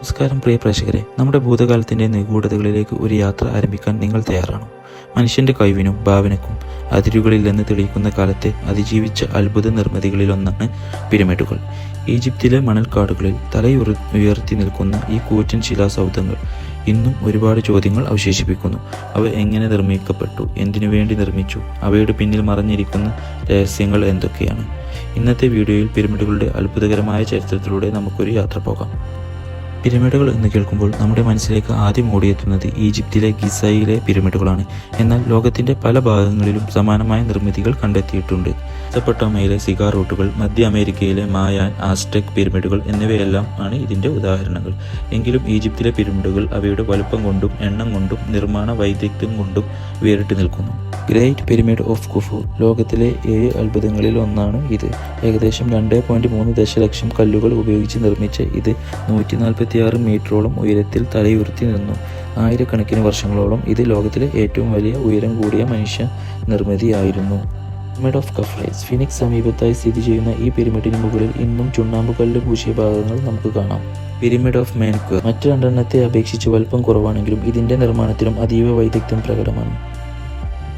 നമസ്കാരം പ്രിയ പ്രേക്ഷകരെ. നമ്മുടെ ഭൂതകാലത്തിന്റെ നിഗൂഢതകളിലേക്ക് ഒരു യാത്ര ആരംഭിക്കാൻ നിങ്ങൾ തയ്യാറാണോ? മനുഷ്യന്റെ കഴിവിനും ഭാവനക്കും അതിരുകളില്ലെന്ന് തെളിയിക്കുന്ന കാലത്തെ അതിജീവിച്ച അത്ഭുത നിർമ്മിതികളിലൊന്നാണ് പിരമിഡുകൾ. ഈജിപ്തിലെ മണൽക്കാടുകളിൽ തലയുറ ഉയർത്തി നിൽക്കുന്ന ഈ കൂറ്റൻ ശിലാസൗധങ്ങൾ ഇന്നും ഒരുപാട് ചോദ്യങ്ങൾ അവശേഷിപ്പിക്കുന്നു. അവ എങ്ങനെ നിർമ്മിക്കപ്പെട്ടു? എന്തിനു വേണ്ടി നിർമ്മിച്ചു? അവയുടെ പിന്നിൽ മറഞ്ഞിരിക്കുന്ന രഹസ്യങ്ങൾ എന്തൊക്കെയാണ്? ഇന്നത്തെ വീഡിയോയിൽ പിരമിഡുകളുടെ അത്ഭുതകരമായ ചരിത്രത്തിലൂടെ നമുക്കൊരു യാത്ര പോകാം. പിരമിഡുകൾ എന്ന് കേൾക്കുമ്പോൾ നമ്മുടെ മനസ്സിലേക്ക് ആദ്യം ഓടിയെത്തുന്നത് ഈജിപ്തിലെ ഗിസയിലെ പിരമിഡുകളാണ്. എന്നാൽ ലോകത്തിന്റെ പല ഭാഗങ്ങളിലും സമാനമായ നിർമ്മിതികൾ കണ്ടെത്തിയിട്ടുണ്ട്. സപ്പട്ടോമയിലെ സിഗാർ റൂട്ടുകൾ മധ്യ അമേരിക്കയിലെ മായാൻ ആസ്ടെക് പിരമിഡുകൾ എന്നിവയെല്ലാം ആണ് ഇതിന്റെ ഉദാഹരണങ്ങൾ. എങ്കിലും ഈജിപ്തിലെ പിരമിഡുകൾ അവയുടെ വലുപ്പം കൊണ്ടും എണ്ണം കൊണ്ടും നിർമ്മാണ വൈദഗ്ധ്യം കൊണ്ടും വേറിട്ട് നിൽക്കുന്നു. ഗ്രേറ്റ് പിരമിഡ് ഓഫ് കുഫു ലോകത്തിലെ ഏഴ് അത്ഭുതങ്ങളിൽ ഒന്നാണ് ഇത്. ഏകദേശം രണ്ട് പോയിന്റ് മൂന്ന് ദശലക്ഷം കല്ലുകൾ ഉപയോഗിച്ച് നിർമ്മിച്ച ഇത് നൂറ്റി നാൽപ്പത്തി ആറ് മീറ്ററോളം ഉയരത്തിൽ തലയുയർത്തി നിന്നു. ആയിരക്കണക്കിന് വർഷങ്ങളോളം ഇത് ലോകത്തിലെ ഏറ്റവും വലിയ ഉയരം കൂടിയ മനുഷ്യ നിർമ്മിതിയായിരുന്നു. പിരമിഡ് ഓഫ് കഫ്രൈസ് ഫിനിക്സ് സമീപത്തായി സ്ഥിതി ചെയ്യുന്ന ഈ പിരമിഡിന് മുകളിൽ ഇന്നും ചുണ്ണാമ്പ് കല്ല് പൂശിയ ഭാഗങ്ങൾ നമുക്ക് കാണാം. Pyramid of Menkaure. മറ്റു രണ്ടെണ്ണത്തെ അപേക്ഷിച്ച് വലുപ്പം കുറവാണെങ്കിലും ഇതിന്റെ നിർമ്മാണത്തിലും അതീവ വൈദഗ്ധ്യം പ്രകടമാണ്.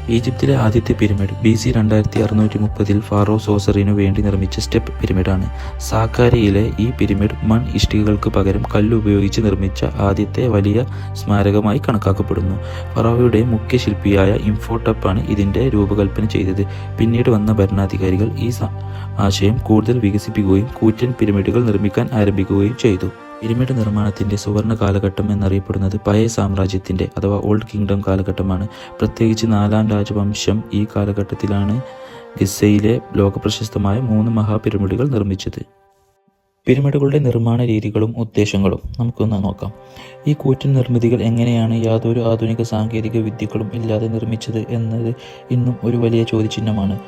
ഈജിപ്തിലെ ആദ്യത്തെ പിരമിഡ് ബി സി രണ്ടായിരത്തി അറുന്നൂറ്റി മുപ്പതിൽ ഫാറോ സോസറിനു വേണ്ടി നിർമ്മിച്ച സ്റ്റെപ്പ് പിരമിഡാണ്. സാക്കാരിയിലെ ഈ പിരമിഡ് മൺ ഇഷ്ടികകൾക്ക് പകരം കല്ല് ഉപയോഗിച്ച് നിർമ്മിച്ച ആദ്യത്തെ വലിയ സ്മാരകമായി കണക്കാക്കപ്പെടുന്നു. ഫറോവയുടെ മുഖ്യ ശില്പിയായ ഇംഫോട്ടപ്പാണ് ഇതിന്റെ രൂപകൽപ്പന ചെയ്തത്. പിന്നീട് വന്ന ഭരണാധികാരികൾ ഈ ആശയം കൂടുതൽ വികസിപ്പിക്കുകയും കൂറ്റൻ പിരമിഡുകൾ നിർമ്മിക്കാൻ ആരംഭിക്കുകയും ചെയ്തു. പിരമിഡ് നിർമ്മാണത്തിന്റെ സുവർണ കാലഘട്ടം എന്നറിയപ്പെടുന്നത് പഴയ സാമ്രാജ്യത്തിന്റെ അഥവാ ഓൾഡ് കിങ്ഡം കാലഘട്ടമാണ്. പ്രത്യേകിച്ച് നാലാം രാജവംശം ഈ കാലഘട്ടത്തിലാണ് ഗിസയിലെ ലോകപ്രശസ്തമായ മൂന്ന് മഹാപിരമിഡുകൾ നിർമ്മിച്ചത്. പിരമിഡുകളുടെ നിർമ്മാണ രീതികളും ഉദ്ദേശങ്ങളും നമുക്കൊന്ന് നോക്കാം. ഈ കൂറ്റൻ നിർമ്മിതികൾ എങ്ങനെയാണ് യാതൊരു ആധുനിക സാങ്കേതിക വിദ്യകളും ഇല്ലാതെ നിർമ്മിച്ചത് എന്നത് ഇന്നും ഒരു വലിയ ചോദ്യചിഹ്നമാണ്.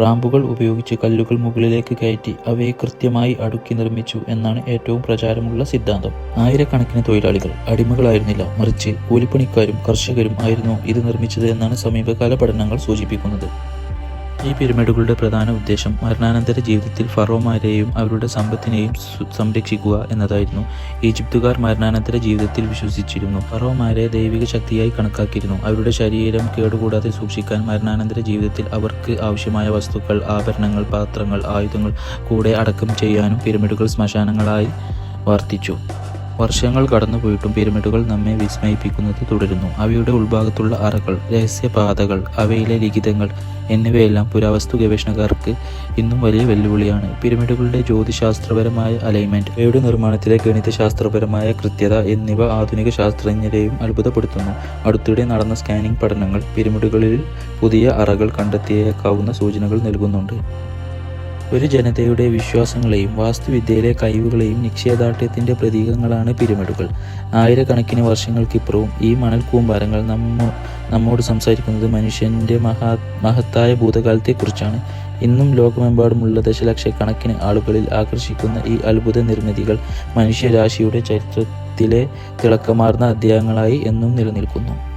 റാമ്പുകൾ ഉപയോഗിച്ച് കല്ലുകൾ മുകളിലേക്ക് കയറ്റി അവയെ കൃത്യമായി അടുക്കി നിർമ്മിച്ചു എന്നാണ് ഏറ്റവും പ്രചാരമുള്ള സിദ്ധാന്തം. ആയിരക്കണക്കിന് തൊഴിലാളികൾ അടിമകളായിരുന്നില്ല മറിച്ച് കൂലിപ്പണിക്കാരും കർഷകരും ആയിരുന്നു ഇത് നിർമ്മിച്ചത് എന്നാണ് സമീപകാല പഠനങ്ങൾ സൂചിപ്പിക്കുന്നത്. ഈ പിരമിഡുകളുടെ പ്രധാന ഉദ്ദേശം മരണാനന്തര ജീവിതത്തിൽ ഫറോമാരെയും അവരുടെ സമ്പത്തിനെയും സംരക്ഷിക്കുക എന്നതായിരുന്നു. ഈജിപ്തുകാർ മരണാനന്തര ജീവിതത്തിൽ വിശ്വസിച്ചിരുന്നു. ഫറോമാരെ ദൈവിക ശക്തിയായി കണക്കാക്കിയിരുന്നു. അവരുടെ ശരീരം കേടുകൂടാതെ സൂക്ഷിക്കാൻ മരണാനന്തര ജീവിതത്തിൽ അവർക്ക് ആവശ്യമായ വസ്തുക്കൾ ആഭരണങ്ങൾ പാത്രങ്ങൾ ആയുധങ്ങൾ കൂടെ അടക്കം ചെയ്യാനും പിരമിഡുകൾ ശ്മശാനങ്ങളായി വർത്തിച്ചു. വർഷങ്ങൾ കടന്നുപോയിട്ടും പിരമിഡുകൾ നമ്മെ വിസ്മയിപ്പിക്കുന്നത് തുടരുന്നു. അവയുടെ ഉൾഭാഗത്തുള്ള അറകൾ രഹസ്യപാതകൾ അവയിലെ ലിഖിതങ്ങൾ എന്നിവയെല്ലാം പുരാവസ്തു ഗവേഷണക്കാർക്ക് ഇന്നും വലിയ വെല്ലുവിളിയാണ്. പിരമിഡുകളുടെ ജ്യോതിശാസ്ത്രപരമായ അലൈൻമെന്റ് അവയുടെ നിർമ്മാണത്തിലെ ഗണിതശാസ്ത്രപരമായ കൃത്യത എന്നിവ ആധുനിക ശാസ്ത്രജ്ഞരെയും അത്ഭുതപ്പെടുത്തുന്നു. അടുത്തിടെ നടന്ന സ്കാനിംഗ് പഠനങ്ങൾ പിരമിഡുകളിൽ പുതിയ അറകൾ കണ്ടെത്തിയേക്കാവുന്ന സൂചനകൾ നൽകുന്നുണ്ട്. ഒരു ജനതയുടെ വിശ്വാസങ്ങളെയും വാസ്തുവിദ്യയിലെ കഴിവുകളെയും നിക്ഷേദാർഢ്യത്തിന്റെ പ്രതീകങ്ങളാണ് പിരമിഡുകൾ. ആയിരക്കണക്കിന് വർഷങ്ങൾക്കിപ്പുറവും ഈ മണൽ കൂമ്പാരങ്ങൾ നമ്മ നമ്മോട് സംസാരിക്കുന്നത് മനുഷ്യന്റെ മഹാ മഹത്തായ ഭൂതകാലത്തെക്കുറിച്ചാണ്. ഇന്നും ലോകമെമ്പാടുമുള്ള ദശലക്ഷക്കണക്കിന് ആളുകളിൽ ആകർഷിക്കുന്ന ഈ അത്ഭുത നിർമ്മിതികൾ മനുഷ്യരാശിയുടെ ചരിത്രത്തിലെ തിളക്കമാർന്ന അധ്യായങ്ങളായി എന്നും നിലനിൽക്കുന്നു.